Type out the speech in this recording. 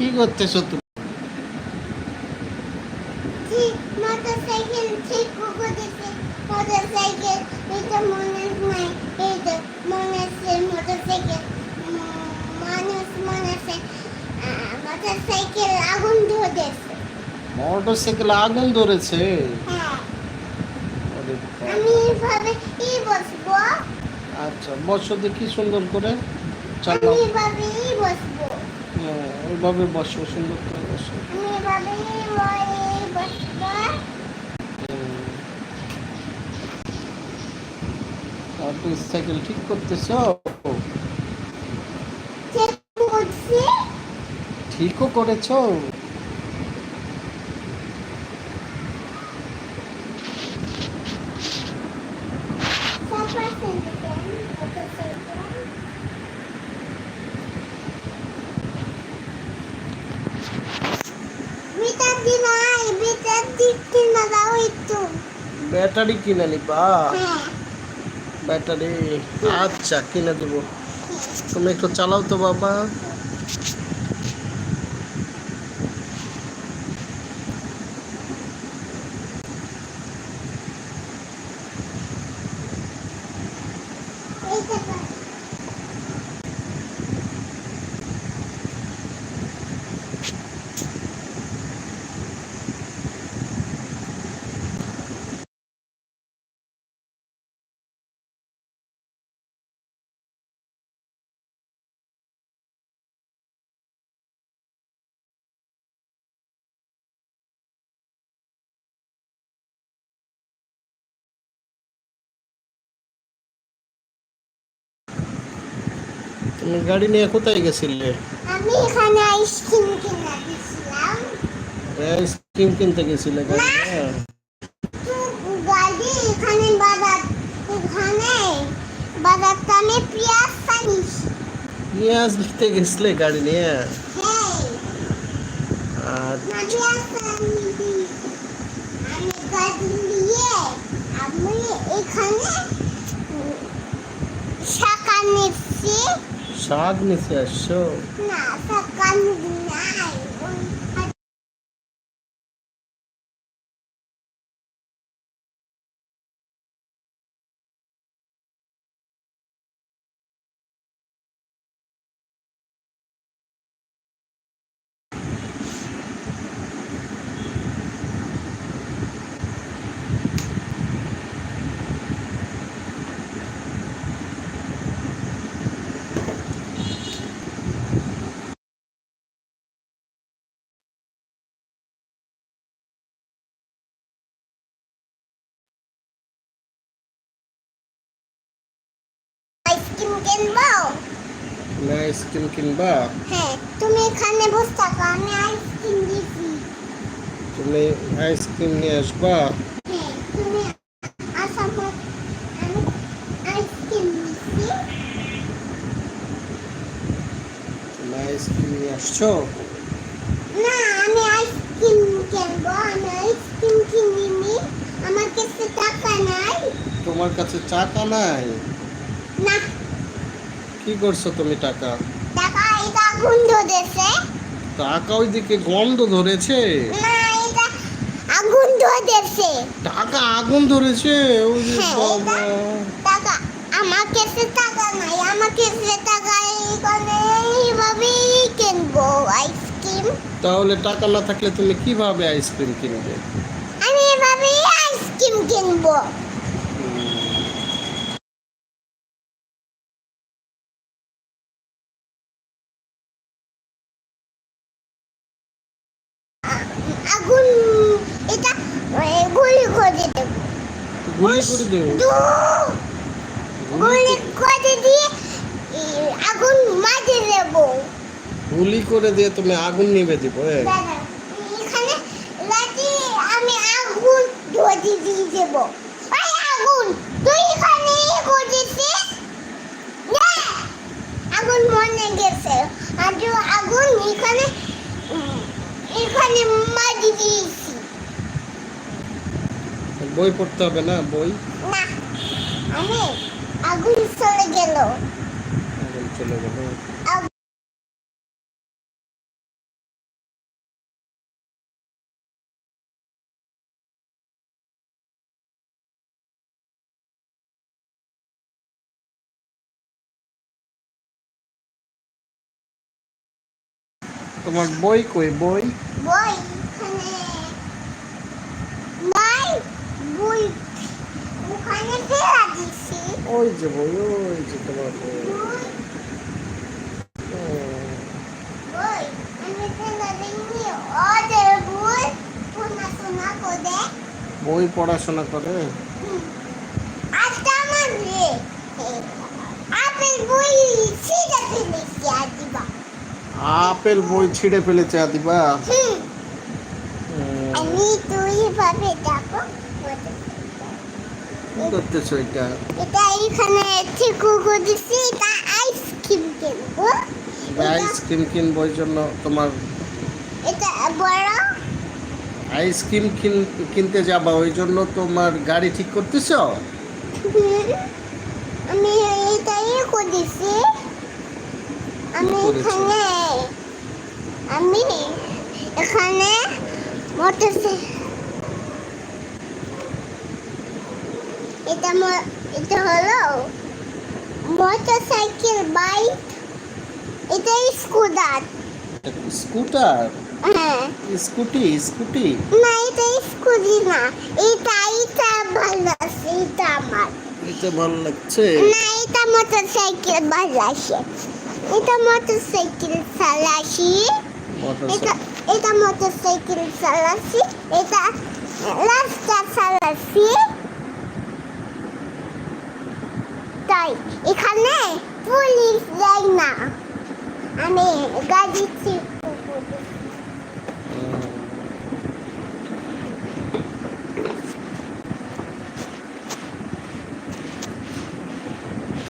কি করতেছো তুমি? মোটরসাইকেল আগুন ধরেছে। হ্যাঁ। আচ্ছা বসো দেখি সুন্দর করে। চালাও। ওইভাবে বসো সুন্দর করে বসো। তুমি সাইকেল ঠিক করতেছ? ঠিকও করেছ। ব্যাটারি কিনে নিবা। ব্যাটারি আচ্ছা কিনে দেবো। তুমি একটু চালাও তো বাবা এইটা কর। তুমি গাড়ি নিয়ে কোথায় গেছিলে? আমি এখানে আইসক্রিম কিনা দিছিলাম আইসক্রিম কিনতে গেছিলে গাড়ি গাড়ি এখানে বাজার এখানে বাজারটা আমি পেঁয়াজ আনিস পেঁয়াজ নিতে গেছিলে গাড়ি নিয়ে? হ্যাঁ। আর আমি গাড়ি নিয়ে আমি এখানে শাক আনিছি। শাক নিতে আসছো? না শাক আনি নাই ওই আইসক্রিম কিনবো? তুমি আইসক্রিম কিনবা? হ্যাঁ তুমি এখানে বসে থাকো আমি আইসক্রিম দিছি। তুমি আইসক্রিম নিয়ে আসবা? হ্যাঁ তুমি আসার পর আমি আইসক্রিম দিছি। তুমি আইসক্রিম নিয়ে আসছো? না আমি আইসক্রিম কিনবো আমি আইসক্রিম কিনিনি। আমার কাছে টাকা নাই। তোমার কাছে টাকা নাই? না। কি করছ তুমি টাকা? টাকা এটা গন্ধ ধরেছে টাকা ওইদিকে গন্ধ ধরেছে? না এটা আগুন ধরেছে। টাকা আগুন ধরেছে? ওই যে হ্যাঁ, বাবা। টাকা আমার কাছে টাকা নাই আমার কাছে টাকা এখানে এইভাবেই কিনবো আইসক্রিম। তাহলে টাকা না থাকলে তুমি কীভাবে আইসক্রিম কিনবে? আমি এভাবেই আইসক্রিম কিনবো আগুন এটা এ, গুলি করে দেবো গুলি করে দেবো। গুলি করে দিয়ে আগুন মাঝে দেবো গুলি করে দিয়ে তুমি আগুন নিবে দিব এখানে লাঠি আমি আগুন ধরে দিয়ে দেবো। ওই আগুন তুই এখানে করেছিস? না, আগুন মনে গেছে। আর আগুন এখানে এখানে মাটি দিয়েছি। বই পড়তে হবে না বই? না আমি আগুন চলে গেল। আগুন চলে গেল। তোমার বই কই? বই? বই বই। ওখানে ওই যে বই ওই যে তোমার বই। বই। পড়াশোনা করে। আপেল বই ছিঁড়ে ফেলেছে আদিবা। আমি তুই ভাবে দেখো। কি করতেছো এটা? এটা এখানে ঠিকু দিছি এটা আইসক্রিম কিনবো। আইসক্রিম কিনবো ওই জন্য তোমার এটা বড়। আইসক্রিম কিনতে যাবা ওই জন্য তোমার গাড়ি ঠিক করতেছ? আমি এটাই করেছি আমি এখানে আমি এখানে মোটরসাইকেল এটা এটা হলো মোটরসাইকেল বাইক এটা স্কুটার স্কুটার হ্যাঁ। স্কুটি স্কুটি না এটা স্কুটি না। এটা এটা ভালো আছে এটা আমার। এটা ভালো লাগছে? না এটা মোটরসাইকেল বাজাসে। এটা মোটরসাইকেল চালাসি। এটা এটা মোটরসাইকেল চালাসি। এটা রাস্তা চালাসি। তাই এখানে পুলিশ যায় না। আমি গাড়ি